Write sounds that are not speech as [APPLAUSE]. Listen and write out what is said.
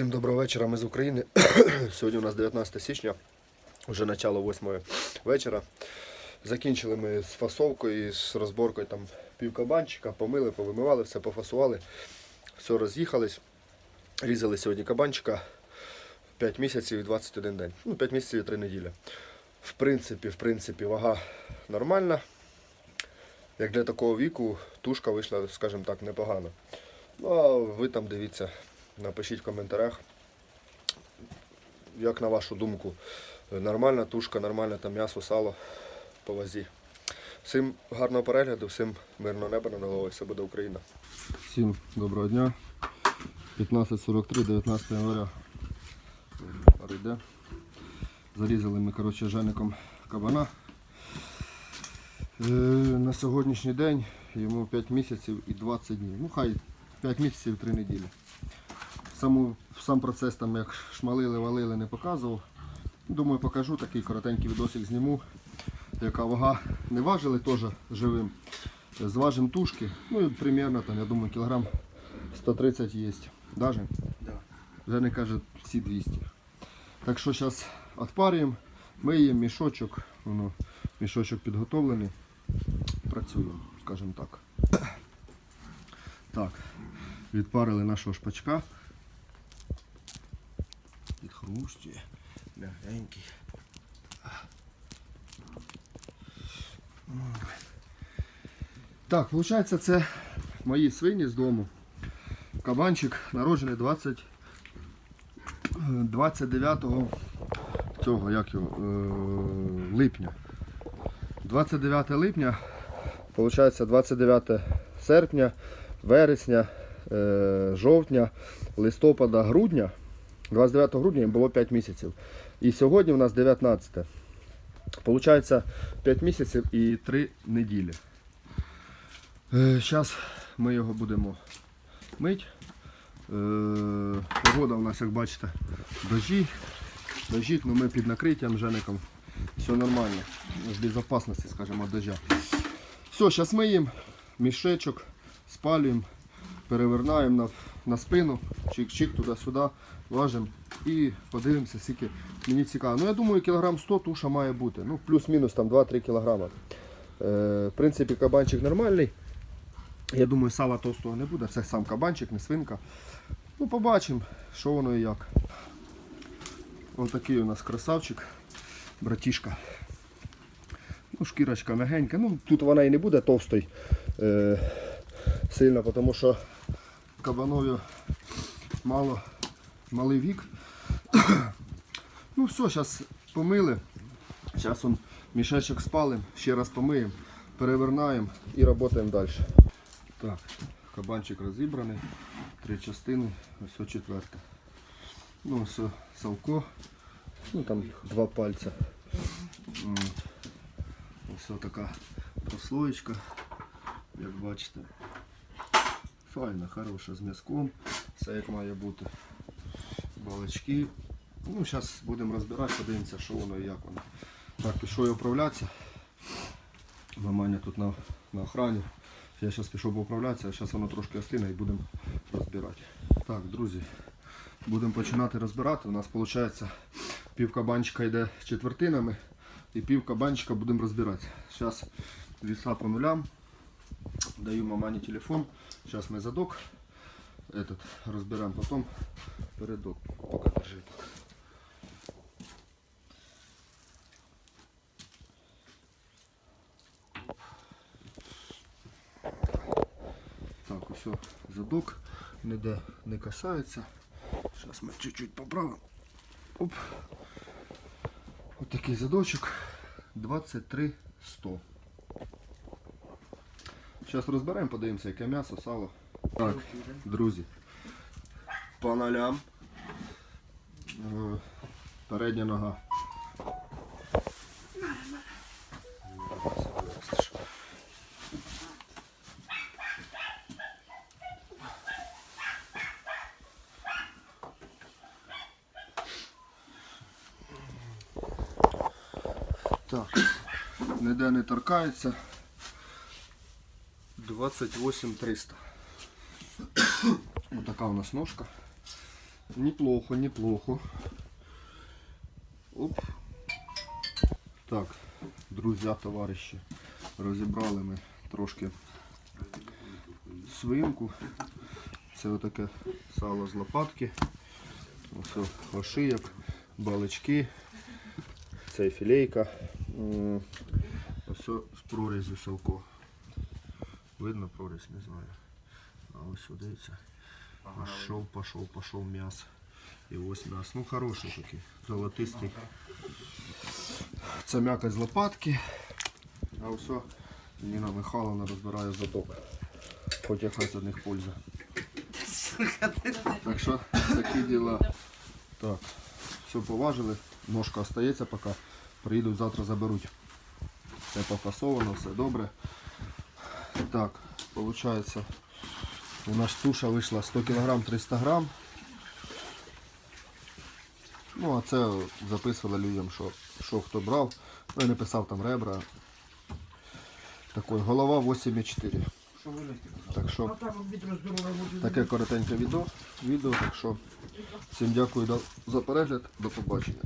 Всім доброго вечора, ми з України. [COUGHS] Сьогодні у нас 19 січня, вже начало 8 вечора. Закінчили ми з фасовкою з розборкою там пів кабанчика, помили, повимивали, все пофасували, все роз'їхались. Різали сьогодні кабанчика 5 місяців і 21 день. Ну, 5 місяців і 3 неділі. В принципі, в принципі, вага нормальна. Як для такого віку, тушка вийшла, скажімо так, непогано. Ну, а ви там дивіться, напишіть в коментарях, як на вашу думку, нормальна тушка, нормальне там м'ясо, сало по вазі. Всім гарного перегляду, всім мирного неба над головою, все буде Україна. Всім доброго дня. 15.43, 19 января. Йде. Зарізали ми коротше, жеником кабана. Е, на сьогоднішній день йому 5 місяців і 20 днів. Ну хай 5 місяців і 3 неділі. Саму, сам процес там як шмалили, валили, не показував. Думаю, покажу такий коротенький відосик зніму. Яка вага не важили теж живим. Зважимо тушки. Ну і примерно там, я думаю, кілограм 130 є. Даже? Да. Вже не каже всі 200. Так що зараз відпарюємо, миємо мішочок, воно, мішочок підготовлений. Працюємо, скажімо так. Так, відпарили нашого шпачка. Відхрустює. Мягенький. Так, виходить, це мої свині з дому. Кабанчик народжений 20, 29 цього, як його, е, липня. 29 липня, виходить 29 серпня, вересня, е, жовтня, листопада, грудня. 29 грудня їм було 5 місяців. І сьогодні у нас 19. Получається 5 місяців і 3 неділі. Зараз ми його будемо мить. Е, Погода у нас, як бачите, дожі. Дожі, ну ми під накриттям жеником. Все нормально. З безпечності, скажімо, дождя. Все, зараз миємо, мішечок, спалюємо, перевернаємо на, на спину, чик-чик туди-сюди, важимо і подивимося, скільки мені цікаво. Ну я думаю, кілограм 100 туша має бути. Ну, плюс-мінус там 2-3 кілограма. Е, в принципі, кабанчик нормальний. Я думаю, сала товстого не буде, це сам кабанчик, не свинка. Ну, побачимо, що воно і як. Ось такий у нас красавчик, братішка. Ну, шкірочка мягенька. Ну, тут вона і не буде товстою е, сильно, тому що кабанові мало, малий вік. [COUGHS] ну все, зараз помили. Зараз он мішечок спалим, ще раз помиємо, перевернаємо і працюємо далі. Так, кабанчик розібраний, три частини, ось четверта. Ну, ось салко, ну там два пальця. Ось така прослоєчка, як бачите. Файна, хороша, з м'язком, все як має бути. Балочки. Ну, зараз будемо розбирати, подивимося, що воно і як воно. Так, пішов я управлятися. Маманя тут на, на охрані. Я зараз пішов управлятися, а зараз воно трошки остине і будемо розбирати. Так, друзі, будемо починати розбирати. У нас виходить пів кабанчика йде четвертинами і пів кабанчика будемо розбирати. Зараз віса по нулям. Даю мамані телефон. Зараз ми задок этот, розберемо, потім передок. Поки держи. Так, усе, задок ніде не касається. Зараз ми чуть-чуть поправимо. Оп. Ось такий задочок 23 100. Зараз розберемо, подивимося, яке м'ясо, сало. Так, друзі. По нолям. Е, Передня нога. Так, ніде не торкається. 28 300. Отака у нас ножка. Неплохо, неплохо. Оп. Так, друзі, товариші, розібрали ми трошки свинку. Це отаке сало з лопатки. Ось ошийок, балички. Це філейка. Ось з прорізю салко. Видно прорізь, не знаю. А ось дивіться. Пошов, пошов, пошов м'ясо. І ось м'ясо. Ну хороший такий, золотистий. Це м'якоть з лопатки. А ось Ніна Михайловна розбирає заток. Хоч якась з них польза. Так що такі діла. Так, все поважили. Ножка остається поки. Приїдуть, завтра заберуть. Все пофасовано, все добре. Так, виходить, у нас туша вийшла 100 кг 300 грам. Ну, а це записували людям, що, що хто брав. Ну, я не писав там ребра. Такий, голова 8,4. Так що таке коротеньке відео. відео. Так що всім дякую за перегляд. До побачення.